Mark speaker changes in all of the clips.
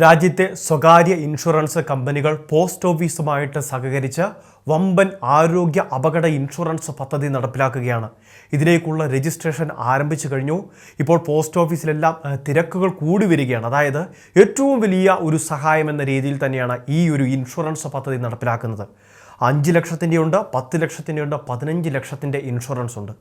Speaker 1: രാജ്യത്തെ സ്വകാര്യ ഇൻഷുറൻസ് കമ്പനികൾ പോസ്റ്റ് ഓഫീസുമായിട്ട് സഹകരിച്ച് വമ്പൻ ആരോഗ്യ അപകട ഇൻഷുറൻസ് പദ്ധതി നടപ്പിലാക്കുകയാണ്. ഇതിലേക്കുള്ള രജിസ്ട്രേഷൻ ആരംഭിച്ചു കഴിഞ്ഞു. ഇപ്പോൾ പോസ്റ്റ് ഓഫീസിലെല്ലാം തിരക്കുകൾ കൂടി വരികയാണ്. അതായത് ഏറ്റവും വലിയ ഒരു സഹായം എന്ന രീതിയിൽ തന്നെയാണ് ഈ ഒരു ഇൻഷുറൻസ് പദ്ധതി നടപ്പിലാക്കുന്നത്. അഞ്ച് ലക്ഷത്തിന്റെ ഉണ്ട് പത്ത് ലക്ഷത്തിന്റെ ഉണ്ട് പതിനഞ്ച് ലക്ഷത്തിന്റെ ഇൻഷുറൻസ് ഉണ്ട്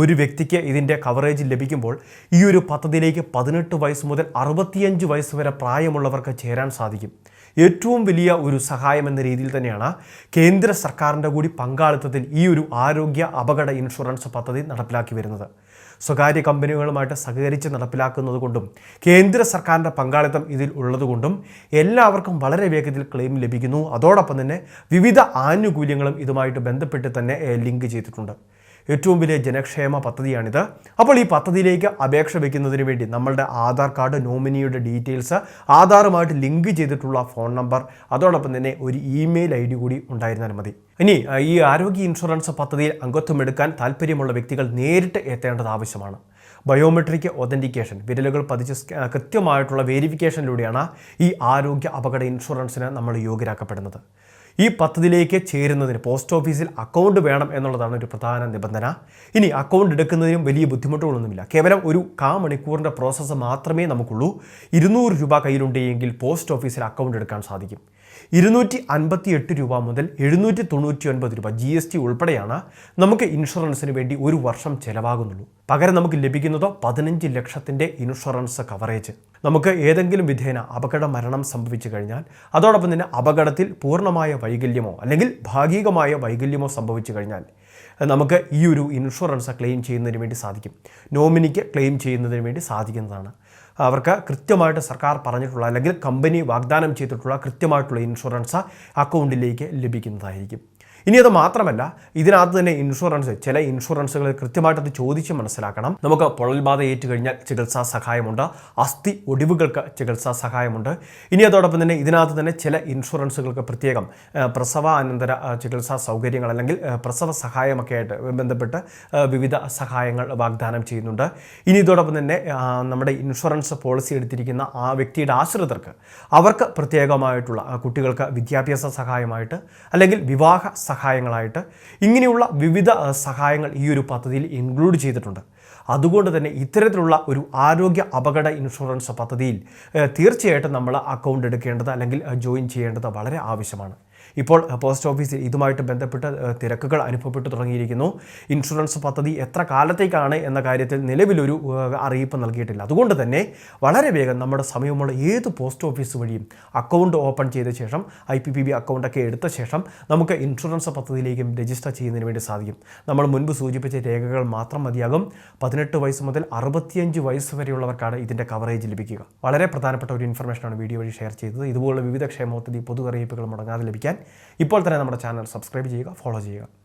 Speaker 1: ഒരു വ്യക്തിക്ക് ഇതിന്റെ കവറേജ് ലഭിക്കുമ്പോൾ ഈ ഒരു പദ്ധതിയിലേക്ക് പതിനെട്ട് വയസ്സ് മുതൽ അറുപത്തിയഞ്ച് വയസ്സ് വരെ പ്രായമുള്ളവർക്ക് ചേരാൻ സാധിക്കും. ഏറ്റവും വലിയ ഒരു സഹായം എന്ന രീതിയിൽ തന്നെയാണ് കേന്ദ്ര സർക്കാരിന്റെ കൂടി പങ്കാളിത്തത്തിൽ ഈ ഒരു ആരോഗ്യ അപകട ഇൻഷുറൻസ് പദ്ധതി നടപ്പിലാക്കി വരുന്നത്. സ്വകാര്യ കമ്പനികളുമായിട്ട് സഹകരിച്ച് നടപ്പിലാക്കുന്നത് കൊണ്ടും കേന്ദ്ര സർക്കാരിന്റെ പങ്കാളിത്തം ഇതിൽ ഉള്ളതുകൊണ്ടും എല്ലാവർക്കും വളരെ വേഗത്തിൽ ക്ലെയിം ലഭിക്കുന്നു. അതോടൊപ്പം തന്നെ വിവിധ ആനുകൂല്യങ്ങളും ഇതുമായിട്ട് ബന്ധപ്പെട്ട് തന്നെ ലിങ്ക് ചെയ്തിട്ടുണ്ട്. ഏറ്റവും വലിയ ജനക്ഷേമ പദ്ധതിയാണിത്. അപ്പോൾ ഈ പദ്ധതിയിലേക്ക് അപേക്ഷ വയ്ക്കുന്നതിന് വേണ്ടി നമ്മളുടെ ആധാർ കാർഡ് നോമിനിയുടെ ഡീറ്റെയിൽസ് ആധാറുമായിട്ട് ലിങ്ക് ചെയ്തിട്ടുള്ള ഫോൺ നമ്പർ അതോടൊപ്പം തന്നെ ഒരു ഇമെയിൽ ഐ ഡി കൂടി ഉണ്ടായിരുന്നാൽ മതി. ഇനി ഈ ആരോഗ്യ ഇൻഷുറൻസ് പദ്ധതിയിൽ അംഗത്വം എടുക്കാൻ താല്പര്യമുള്ള വ്യക്തികൾ നേരിട്ട് എത്തേണ്ടത് ആവശ്യമാണ്. ബയോമെട്രിക് ഒതന്റിക്കേഷൻ വിരലുകൾ പതിച്ച് കൃത്യമായിട്ടുള്ള വേരിഫിക്കേഷനിലൂടെയാണ് ഈ ആരോഗ്യ അപകട ഇൻഷുറൻസിന് നമ്മൾ യോഗ്യരാക്കപ്പെടുന്നത്. ഈ പദ്ധതിയിലേക്ക് ചേരുന്നതിന് പോസ്റ്റ് ഓഫീസിൽ അക്കൗണ്ട് വേണം എന്നുള്ളതാണ് ഒരു പ്രധാന നിബന്ധന. ഇനി അക്കൗണ്ട് എടുക്കുന്നതിനും വലിയ ബുദ്ധിമുട്ടുകളൊന്നുമില്ല. കേവലം ഒരു കാ മണിക്കൂറിന്റെ പ്രോസസ്സ് മാത്രമേ നമുക്കുള്ളൂ. ഇരുന്നൂറ് രൂപ കയ്യിലുണ്ടെങ്കിൽ പോസ്റ്റ് ഓഫീസിൽ അക്കൗണ്ട് എടുക്കാൻ സാധിക്കും. ഇരുന്നൂറ്റി അൻപത്തി എട്ട് രൂപ മുതൽ എഴുന്നൂറ്റി തൊണ്ണൂറ്റി ഒൻപത് രൂപ ജി എസ് ടി ഉൾപ്പെടെയാണ് നമുക്ക് ഇൻഷുറൻസിന് വേണ്ടി ഒരു വർഷം ചെലവാകുന്നുള്ളൂ. പകരം നമുക്ക് ലഭിക്കുന്നതോ പതിനഞ്ച് ലക്ഷത്തിന്റെ ഇൻഷുറൻസ് കവറേജ്. നമുക്ക് ഏതെങ്കിലും വിധേന അപകട മരണം സംഭവിച്ചു കഴിഞ്ഞാൽ അതോടൊപ്പം തന്നെ അപകടത്തിൽ പൂർണമായ വൈകല്യമോ അല്ലെങ്കിൽ ഭാഗികമായ വൈകല്യമോ സംഭവിച്ചു കഴിഞ്ഞാൽ നമുക്ക് ഈ ഒരു ഇൻഷുറൻസ് ക്ലെയിം ചെയ്യുന്നതിന് വേണ്ടി സാധിക്കും. നോമിനിക്ക് ക്ലെയിം ചെയ്യുന്നതിന് വേണ്ടി സാധിക്കുന്നതാണ്. അവർക്ക് കൃത്യമായിട്ട് സർക്കാർ പറഞ്ഞിട്ടുള്ള അല്ലെങ്കിൽ കമ്പനി വാഗ്ദാനം ചെയ്തിട്ടുള്ള കൃത്യമായിട്ടുള്ള ഇൻഷുറൻസ് അക്കൗണ്ടിലേക്ക് ലഭിക്കുന്നതായിരിക്കും. ഇനി അത് മാത്രമല്ല ഇതിനകത്ത് തന്നെ ഇൻഷുറൻസ് ചില ഇൻഷുറൻസുകൾ കൃത്യമായിട്ട് അത് ചോദിച്ച് മനസ്സിലാക്കണം. നമുക്ക് പൊള്ളൽബാധ ഏറ്റു കഴിഞ്ഞാൽ ചികിത്സാ സഹായമുണ്ട്. അസ്ഥി ഒടിവുകൾക്ക് ചികിത്സാ സഹായമുണ്ട്. ഇനി അതോടൊപ്പം തന്നെ ഇതിനകത്ത് തന്നെ ചില ഇൻഷുറൻസുകൾക്ക് പ്രത്യേകം പ്രസവാനന്തര ചികിത്സാ സൗകര്യങ്ങൾ അല്ലെങ്കിൽ പ്രസവ സഹായമൊക്കെ ആയിട്ട് ബന്ധപ്പെട്ട് വിവിധ സഹായങ്ങൾ വാഗ്ദാനം ചെയ്യുന്നുണ്ട്. ഇനി ഇതോടൊപ്പം തന്നെ നമ്മുടെ ഇൻഷുറൻസ് പോളിസി എടുത്തിരിക്കുന്ന ആ വ്യക്തിയുടെ ആശ്രിതർക്ക് അവർക്ക് പ്രത്യേകമായിട്ടുള്ള കുട്ടികൾക്ക് വിദ്യാഭ്യാസ സഹായമായിട്ട് അല്ലെങ്കിൽ വിവാഹ സഹായങ്ങളായിട്ട് ഇങ്ങനെയുള്ള വിവിധ സഹായങ്ങൾ ഈ ഒരു പദ്ധതിയിൽ ഇൻക്ലൂഡ് ചെയ്തിട്ടുണ്ട്. അതുകൊണ്ട് തന്നെ ഇത്തരത്തിലുള്ള ഒരു ആരോഗ്യ അപകട ഇൻഷുറൻസ് പദ്ധതിയിൽ തീർച്ചയായിട്ടും നമ്മൾ അക്കൗണ്ട് എടുക്കേണ്ടത് അല്ലെങ്കിൽ ജോയിൻ ചെയ്യേണ്ടത് വളരെ ആവശ്യമാണ്. ഇപ്പോൾ പോസ്റ്റ് ഓഫീസിൽ ഇതുമായിട്ട് ബന്ധപ്പെട്ട് തിരക്കുകൾ അനുഭവപ്പെട്ടു തുടങ്ങിയിരിക്കുന്നു. ഇൻഷുറൻസ് പദ്ധതി എത്ര കാലത്തേക്കാണ് എന്ന കാര്യത്തിൽ നിലവിലൊരു അറിയിപ്പ് നൽകിയിട്ടില്ല. അതുകൊണ്ട് തന്നെ വളരെ വേഗം നമ്മുടെ സമയമുള്ള ഏത് പോസ്റ്റ് ഓഫീസ് വഴിയും അക്കൗണ്ട് ഓപ്പൺ ചെയ്ത ശേഷം ഐ പി പി ബി അക്കൗണ്ടൊക്കെ എടുത്ത ശേഷം നമുക്ക് ഇൻഷുറൻസ് പദ്ധതിയിലേക്കും രജിസ്റ്റർ ചെയ്യുന്നതിന് വേണ്ടി സാധിക്കും. നമ്മൾ മുൻപ് സൂചിപ്പിച്ച രേഖകൾ മാത്രം മതിയാകും. പതിനെട്ട് വയസ്സ് മുതൽ അറുപത്തിയഞ്ച് വയസ്സ് വരെയുള്ളവർക്കാണ് ഇതിന്റെ കവറേജ് ലഭിക്കുക. വളരെ പ്രധാനപ്പെട്ട ഒരു ഇൻഫർമേഷനാണ് വീഡിയോ വഴി ഷെയർ ചെയ്തത്. ഇതുപോലുള്ള വിവിധ ക്ഷേമ പദ്ധതി പൊതു അറിയിപ്പുകൾ മുടങ്ങാതെ ലഭിക്കാൻ ഇപ്പോൾ തന്നെ നമ്മുടെ ചാനൽ സബ്സ്ക്രൈബ് ചെയ്യുക ഫോളോ ചെയ്യുക.